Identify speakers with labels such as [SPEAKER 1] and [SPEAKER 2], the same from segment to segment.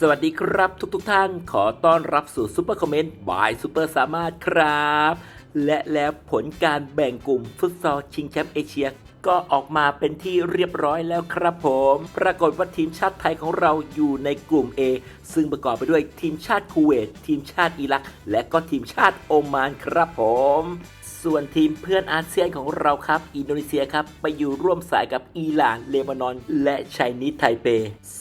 [SPEAKER 1] สวัสดีครับทุกทท่านขอต้อนรับสู่ซุปเปอร์คอมเมนต์บายซุปเปอร์สามารถครับ และแล้วผลการแบ่งกลุ่มฟุตซอลชิงแชมป์เอเชีย ก็ออกมาเป็นที่เรียบร้อยแล้วครับผม ปรากฏว่าทีมชาติไทยของเราอยู่ในกลุ่ม A ซึ่งประกอบไปด้วยทีมชาติคูเวตทีมชาติอิรัก และก็ทีมชาติโอมานครับผม ส่วนทีมเพื่อนอาเซียนของเราครับ อินโดนีเซียครับไปอยู่ร่วมสายกับอิหร่านเลบานอน และไชนีสไทเป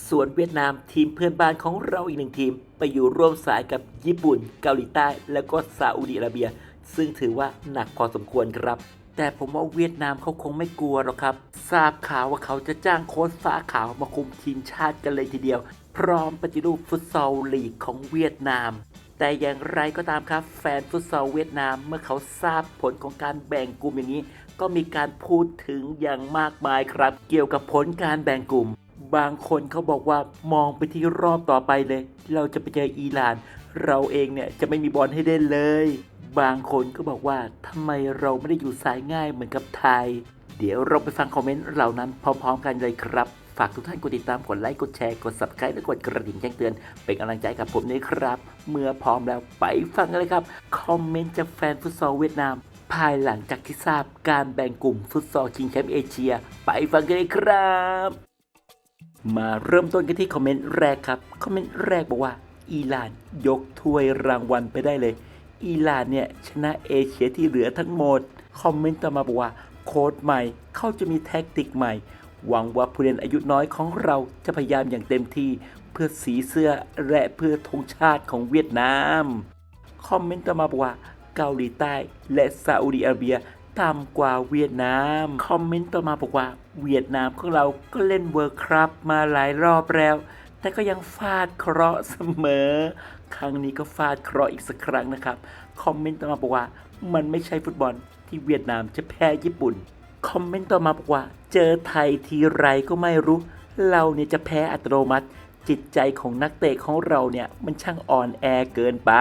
[SPEAKER 1] ส่วนเวียดนามทีมเพื่อนบ้านของเราอีกหนึ่งทีม ไปอยู่ร่วมสายกับญี่ปุ่น เกาหลีใต้ แล้วก็ซาอุดิอาระเบีย ซึ่งถือว่าหนักพอสมควรครับแต่ผมว่าเวียดนามเขาคงไม่กลัวหรอกครับ ทราบข่าวว่าเขาจะจ้างโค้ชฟ้าขาวมาคุมทีมชาติกันเลยทีเดียว พร้อมปฏิรูปฟุตซอลลีกของเวียดนาม แต่อย่างไรก็ตามครับ แฟนฟุตซอลเวียดนามเมื่อเขาทราบผลของการแบ่งกลุ่มอย่างนี้ ก็มีการพูดถึงอย่างมากมายครับ เกี่ยวกับผลการแบ่งกลุ่ม บางคนเขาบอกว่ามองไปที่รอบต่อไปเลย เราจะไปเจออิหร่าน เราเองเนี่ยจะไม่มีบอลให้เล่นเลย บางคนก็บอกว่าทำไมเราไม่ได้อยู่สายง่ายเหมือนกับไทย เดี๋ยวเราไปฟังคอมเมนต์เหล่านั้นพร้อมๆกันเลยครับ ฝากทุกท่านกดติดตามกดไลค์กดแชร์กด subscribe และกดกระดิ่งแจ้งเตือน เป็นกำลังใจกับผมด้วยครับ เมื่อพร้อมแล้วไปฟังกันเลยครับ คอมเมนต์จากแฟนฟุตซอลเวียดนาม ภายหลังจากที่ทราบการแบ่งกลุ่มฟุตซอลชิงแชมป์เอเชีย ไปฟังกันเลยครับ มาเริ่มต้นกันที่คอมเมนต์แรกครับคอมเมนต์แรกบอกว่าอิหร่านยกถ้วยรางวัลไปได้เลยอิหร่านเนี่ยชนะเอเชียที่เหลือทั้งหมด คอมเมนต์ต่อมาบอกว่า โค้ดใหม่เขาจะมีแท็กติกใหม่ หวังว่าผู้เล่นอายุน้อยของเราจะพยายามอย่างเต็มที่เพื่อสีเสื้อและเพื่อธงชาติของเวียดนาม คอมเมนต์ต่อมาบอกว่าเกาหลีใต้และซาอุดิอาระเบียต่ำกว่าเวียดนาม คอมเมนต์ต่อมาบอกว่า เวียดนามของเราก็เล่นเวิร์ครับมาหลายรอบแล้ว แต่ก็ยังฟาดเคราะห์เสมอ ครั้งนี้ก็ฟาดเคราะห์อีกสักครั้งนะครับ คอมเมนต์ต่อมาบอกว่า มันไม่ใช่ฟุตบอลที่เวียดนามจะแพ้ญี่ปุ่น คอมเมนต์ต่อมาบอกว่า เจอไทยทีไรก็ไม่รู้ เราเนี่ยจะแพ้อัตโนมัติ จิตใจของนักเตะของเราเนี่ยมันช่างอ่อนแอเกินไป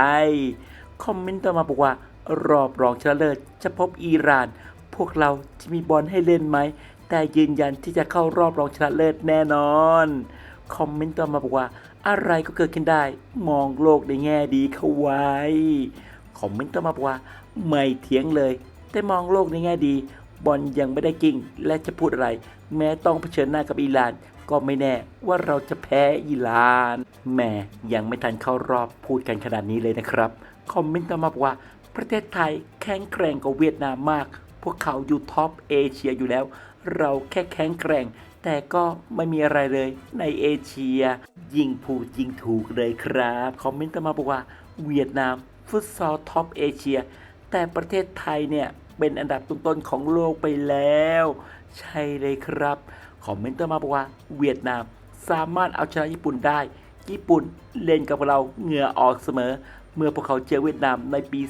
[SPEAKER 1] คอมเมนต์ต่อมาบอกว่า รอบรองชนะเลิศจะพบอิหร่าน พวกเราจะมีบอลให้เล่นไหม แต่ยืนยันที่จะเข้ารอบรองชนะเลิศแน่นอน คอมเมนต์ต่อมาบอกว่า อะไรก็เกิดขึ้นได้ มองโลกในแง่ดีเข้าไว้ คอมเมนต์ต่อมาบอกว่า ไม่เถียงเลย แต่มองโลกในแง่ดี บอลยังไม่ได้กิ่งและจะพูดอะไร แม้ต้องเผชิญหน้ากับอิหร่าน ก็ไม่แน่ว่าเราจะแพ้อิหร่านแหม่ยังไม่ทันเข้ารอบพูดกันขนาดนี้เลยนะครับ คอมเมนต์ต่อมาบอกว่า ประเทศไทยแข็งแกร่งกว่าเวียดนามมาก พวกเขาอยู่ท็อปเอเชียอยู่แล้ว เราแค่แข็งแกร่ง แต่ก็ไม่มีอะไรเลยในเอเชีย ยิ่งพูดยิ่งถูกเลยครับ คอมเมนต์ต่อมาบอกว่า เวียดนามฟุตซอลท็อปเอเชียแต่ประเทศไทยเนี่ย เป็นอันดับต้นๆของโลกไปแล้ว ใช่เลยครับ คอมเมนต์ต่อมาบอกว่าเวียดนามสามารถเอาชนะญี่ปุ่นได้ ญี่ปุ่นเล่นกับเราเหงื่อออกเสมอ เมื่อพวกเขาเจอเวียดนามในปี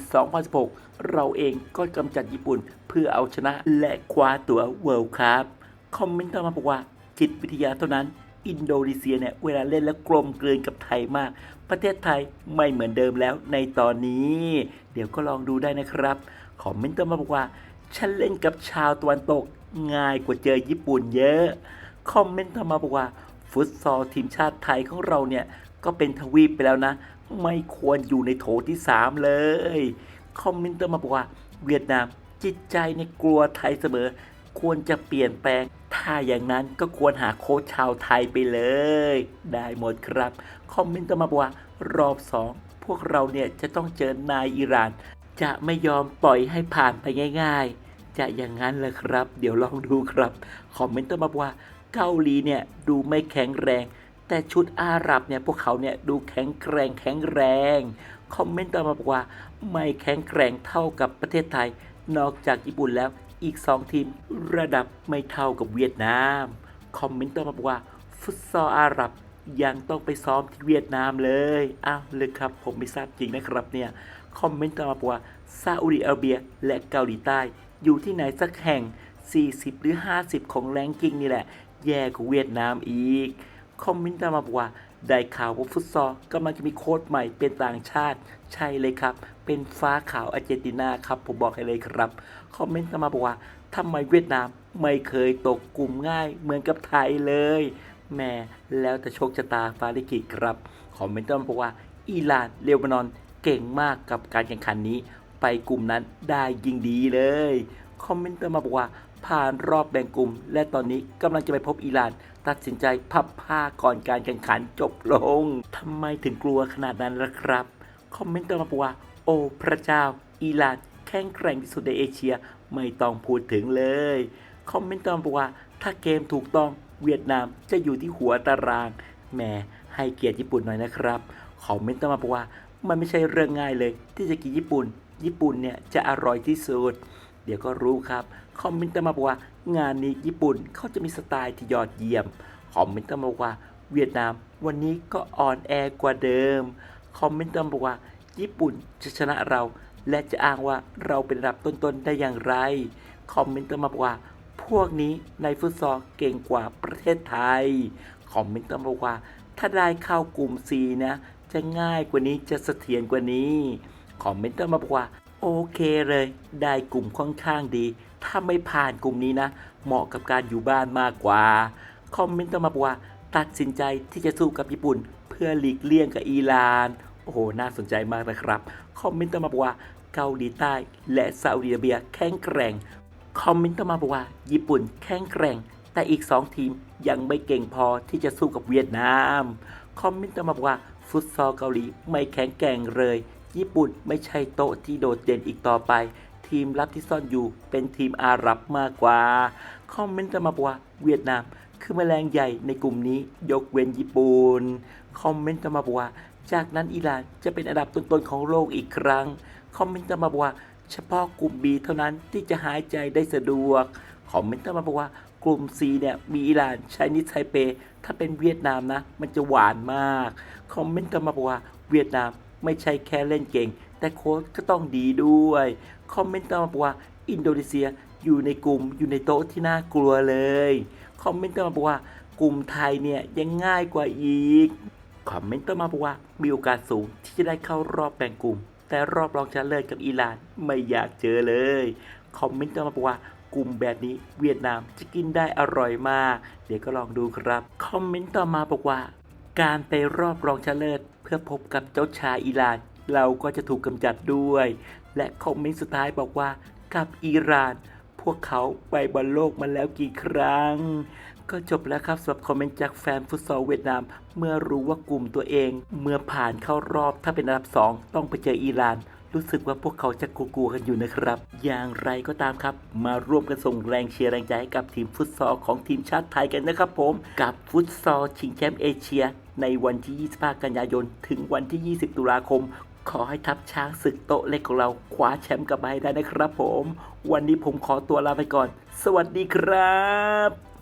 [SPEAKER 1] 2016 เราเองก็กำจัดญี่ปุ่นเพื่อเอาชนะและคว้าตั๋วเวิลด์คัพคอมเมนต์ต่อมาบอกว่า จิตวิทยาเท่านั้น อินโดนีเซียเนี่ยเวลาเล่นแล้วกลมกลืนกับไทยมาก ประเทศไทยไม่เหมือนเดิมแล้วในตอนนี้ เดี๋ยวก็ลองดูได้นะครับ คอมเมนต์ต่อมาบอกว่า ฉันเล่นกับชาวตะวันตกง่ายกว่าเจอญี่ปุ่นเยอะ คอมเมนต์ต่อมาบอกว่า ฟุตซอลทีมชาติไทยของเราเนี่ย ก็เป็นทวีปไปแล้วนะ ไม่ควรอยู่ในโถที่ 3 เลย คอมเมนต์มาบอกว่า เวียดนามจิตใจเนี่ยกลัวไทยเสมอ ควรจะเปลี่ยนแปลง ถ้าอย่างนั้นก็ควรหาโค้ชชาวไทยไปเลย ได้หมดครับ คอมเมนต์มาบอกว่ารอบ 2 พวกเราเนี่ยจะต้องเจอนายอิหร่าน จะไม่ยอมปล่อยให้ผ่านไปง่าย ๆ จะอย่างนั้นเลยครับ เดี๋ยวลองดูครับ คอมเมนต์ต่อมาบอกว่าเกาหลีเนี่ยดูไม่แข็งแรง แต่ชุดอาหรับเนี่ยพวกเขาเนี่ยดูแข็งแกร่งแข็งแรง คอมเมนต์ต่อมาบอกว่า ไม่แข็งแกร่งเท่ากับประเทศไทย นอกจากญี่ปุ่นแล้วอีก 2 ทีมระดับไม่เท่ากับเวียดนาม คอมเมนต์ต่อมาบอกว่า ฟุตซอลอาหรับยังต้องไปซ้อมที่เวียดนามเลย อ้าวเลยครับ ผมไม่ทราบจริงนะครับเนี่ย คอมเมนต์ต่อมาบอกว่าซาอุดิอาระเบีย และเกาหลีใต้ อยู่ที่ไหนสักแห่ง 40 หรือ 50 ของแรงกิ้งนี่แหละ แย่กว่าเวียดนามอีก คอมเมนต์ต่อมาบอกว่าได้ข่าวว่าฟุตซอลกำลังจะมีโค้ชใหม่เป็นต่างชาติ ใช่เลยครับ เป็นฟ้าขาวอาร์เจนตินาครับ ผมบอกให้เลยครับ คอมเมนต์ต่อมาบอกว่าทำไมเวียดนามไม่เคยตกกลุ่มง่ายเหมือนกับไทยเลยแม่แล้วแต่โชคชะตาฟาลิกิครับ คอมเมนต์ต้นบอกว่า อิหร่านเลบานอน เก่งมากกับการแข่งขันนี้ ไปกลุ่มนั้นได้ยิ่งดีเลย คอมเมนต์ต้นมาบอกว่า ผ่านรอบแบ่งกลุ่ม และตอนนี้กำลังจะไปพบอิหร่าน ตัดสินใจพับผ้าก่อนการแข่งขันจบลงทำไมถึงกลัวขนาดนั้นล่ะครับ คอมเมนต์ต่อมาบอกว่า โอ้พระเจ้าอิหร่านแข็งแกร่งที่สุดในเอเชียไม่ต้องพูดถึงเลย คอมเมนต์ต่อมาบอกว่า ถ้าเกมถูกต้องเวียดนามจะอยู่ที่หัวตารางแหมให้เกียรติญี่ปุ่นหน่อยนะครับ คอมเมนต์ต่อมาบอกว่า มันไม่ใช่เรื่องง่ายเลย ที่จะกินญี่ปุ่น ญี่ปุ่นเนี่ยจะอร่อยที่สุด เดี๋ยวก็รู้ครับ คอมเมนต์มาบอกว่างานนี้ญี่ปุ่นเขาจะมีสไตล์ที่ยอดเยี่ยม คอมเมนต์มาบอกว่าเวียดนามวันนี้ก็อ่อนแอกว่าเดิม คอมเมนต์มาบอกว่า ญี่ปุ่นจะชนะเรา และจะอ้างว่าเราเป็นระดับต้นๆได้อย่างไร คอมเมนต์มาบอกว่า พวกนี้ในฟุตซอลเก่งกว่าประเทศไทย คอมเมนต์มาบอกว่าถ้าได้เข้ากลุ่ม C นะ จะง่ายกว่านี้จะเสถียรกว่านี้ คอมเมนต์ต่อมาบอกว่า โอเคเลย ได้กลุ่มค่อนข้างดี ถ้าไม่ผ่านกลุ่มนี้นะ เหมาะกับการอยู่บ้านมากกว่า คอมเมนต์ต่อมาบอกว่า ตัดสินใจที่จะสู้กับญี่ปุ่น เพื่อหลีกเลี่ยงกับอิหร่าน โอ้โห น่าสนใจมากนะครับ คอมเมนต์ต่อมาบอกว่าเกาหลีใต้ และซาอุดิอาระเบียแข็งแกร่ง คอมเมนต์ต่อมาบอกว่า ญี่ปุ่นแข็งแกร่ง แต่อีก 2 ทีมยังไม่เก่งพอที่จะสู้กับเวียดนาม คอมเมนต์ต่อมาบอกว่า ฟุตซอลเกาหลีไม่แข็งแกร่งเลย ญี่ปุ่นไม่ใช่โต๊ะที่โดดเด่นอีกต่อไป ทีมลับที่ซ่อนอยู่เป็นทีมอาหรับมากกว่า คอมเมนต์ต่อมาบอกว่าเวียดนาม คือแมลงใหญ่ในกลุ่มนี้ยกเว้นญี่ปุ่น คอมเมนต์ต่อมาบอกว่า จากนั้นอิหร่านจะเป็นอันดับต้นๆของโลกอีกครั้ง คอมเมนต์ต่อมาบอกว่าเฉพาะกลุ่ม B เท่านั้นที่จะหายใจได้สะดวกคอมเมนต์ต่อมาบอกว่า กลุ่ม C เนี่ยมีอิหร่านไชนีสไทเป ถ้าเป็นเวียดนามนะ มันจะหวานมาก คอมเมนต์ต่อมาบอกว่าเวียดนามไม่ใช่แค่เล่นเก่ง แต่โค้ชก็ต้องดีด้วย คอมเมนต์ต่อมาบอกว่าอินโดนีเซียอยู่ในกลุ่มอยู่ในโต๊ะที่น่ากลัวเลย คอมเมนต์ต่อมาบอกว่ากลุ่มไทยเนี่ยยังง่ายกว่าอีก คอมเมนต์ต่อมาบอกว่ามีโอกาสสูงที่จะได้เข้ารอบแบ่งกลุ่ม แต่รอบรองชนะเลิศกับอิหร่านไม่อยากเจอเลย คอมเมนต์ต่อมาบอกว่า กลุ่มแบบนี้เวียดนามจะกินได้อร่อยมาก เดี๋ยวก็ลองดูครับ คอมเมนต์ต่อมาบอกว่า การไปรอบรองชนะเลิศเพื่อพบกับเจ้าชายอิหร่าน เราก็จะถูกกำจัดด้วย และคอมเมนต์สุดท้ายบอกว่ากับอิหร่าน พวกเขาไปบอลโลกมาแล้วกี่ครั้ง ก็จบแล้วครับสำหรับคอมเมนต์จากแฟนฟุตซอลเวียดนาม เมื่อรู้ว่ากลุ่มตัวเอง เมื่อผ่านเข้ารอบถ้าเป็นอันดับ 2 ต้องไปเจออิหร่าน รู้สึกว่าพวกเขาจะกลัวๆกันอยู่นะครับ อย่างไรก็ตามครับ มาร่วมกันส่งแรงเชียร์แรงใจให้กับทีมฟุตซอลของทีมชาติไทยกันนะครับผม กับฟุตซอลชิงแชมป์เอเชีย ในวันที่ 25 กันยายน ถึงวันที่ 20 ตุลาคม ขอให้ทัพช้างศึกโต๊ะเล็กของเราคว้าแชมป์กลับมาให้ได้นะครับผม วันนี้ผมขอตัวลาไปก่อน สวัสดีครับ